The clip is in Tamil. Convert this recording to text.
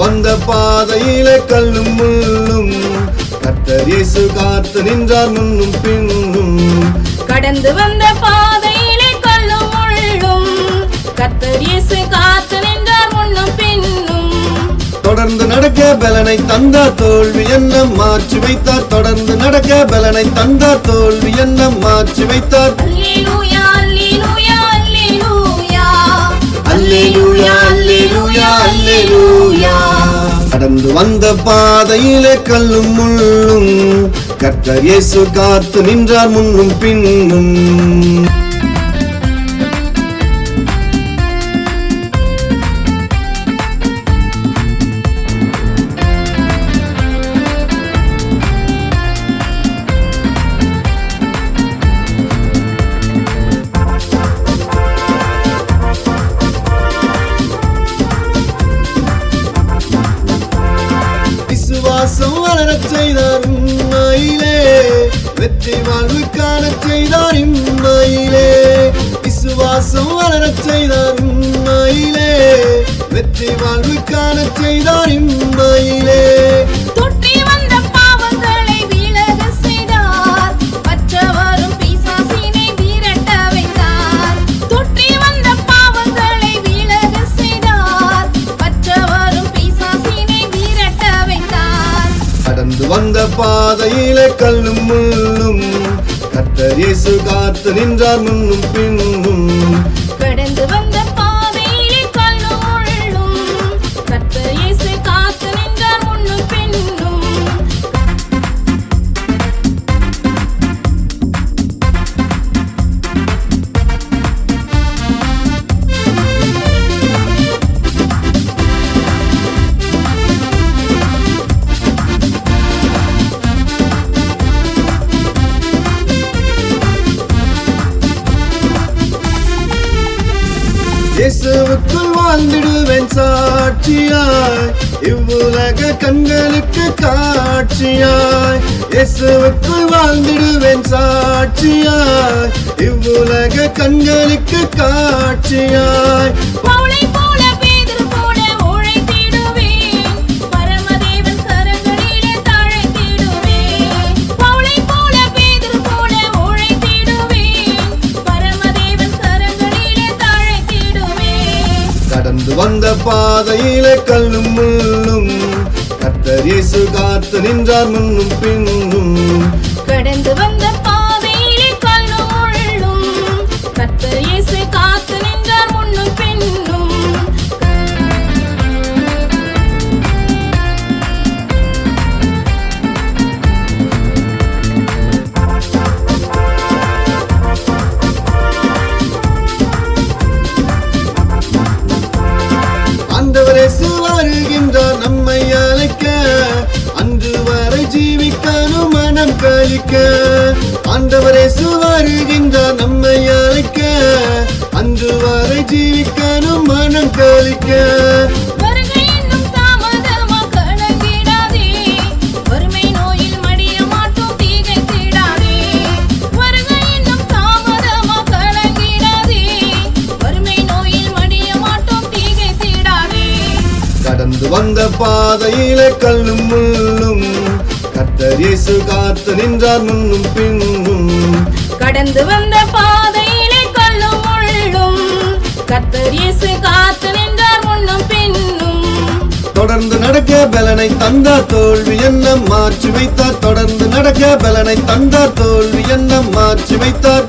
வந்த பாதையிலே கல்லும் முள்ளும். கர்த்தர் இயேசு காத்து நின்றார் முன்னும் பின்னும். கடந்து வந்த பாதையிலே கல்லும் முள்ளும். கர்த்தர் இயேசு காத்து நின்றார் முன்னும் பின்னும். தொடர்ந்து நடக்க பலனை தந்தார் தோல்வி என்ன மாற்றி வைத்தார். தொடர்ந்து நடக்க பலனை தந்தார் தோல்வி என்ன மாற்றி வைத்தார். கடந்து வந்த பாதையிலே கல்லும் முள்ளும். கர்த்தர் இயேசு காத்து நின்றார் முன்னும் பின்னும். வெற்றி வாழ்வு காண செய்தார் இம்மையிலே. விசுவாசம் வளரச் செய்தார் இம்மையிலே. வெற்றி வாழ்வு காண செய்தார் இம்மை பாதையிலே கல்லும் முள்ளும் கர்த்தர் காத்து நின்றார் முன்னும் பின்னும். இயேசுவுக்குள் வாழ்ந்திடுவேன் சாட்சியாய். இவ்வுலக கண்களுக்கு காட்சியாய். இயேசுவுக்குள் வாழ்ந்திடுவேன் சாட்சியாய். இவ்வுலக கண்களுக்கு காட்சியாய். கடந்து வந்த பாதையிலே கல்லும் முள்ளும் கத்தர் இயேசு காத்து நின்றார் முன்னும் பின்னும். கடந்து வந்த வருகின்றார் நம்மை அழைக்க அன்று வரை ஜீவிக்கணும் மனம் கழிக்க. ஆண்டவரே இயேசு வருகின்றார். வந்த பாதையிலே கல்லும் முள்ளும். கர்த்தர் இயேசு காத்து நின்றார் முன்னும் பின்னும். கடந்து வந்த பாதையிலே கல்லும் முள்ளும். கர்த்தர் இயேசு காத்து நின்றார் முன்னும் பின்னும். தொடர்ந்து நடக்க பலனை தந்தார் தோல்வி என்ன மாற்றி வைத்தார். தொடர்ந்து நடக்க பலனை தந்தார் தோல்வி என்ன மாற்றி வைத்தார்.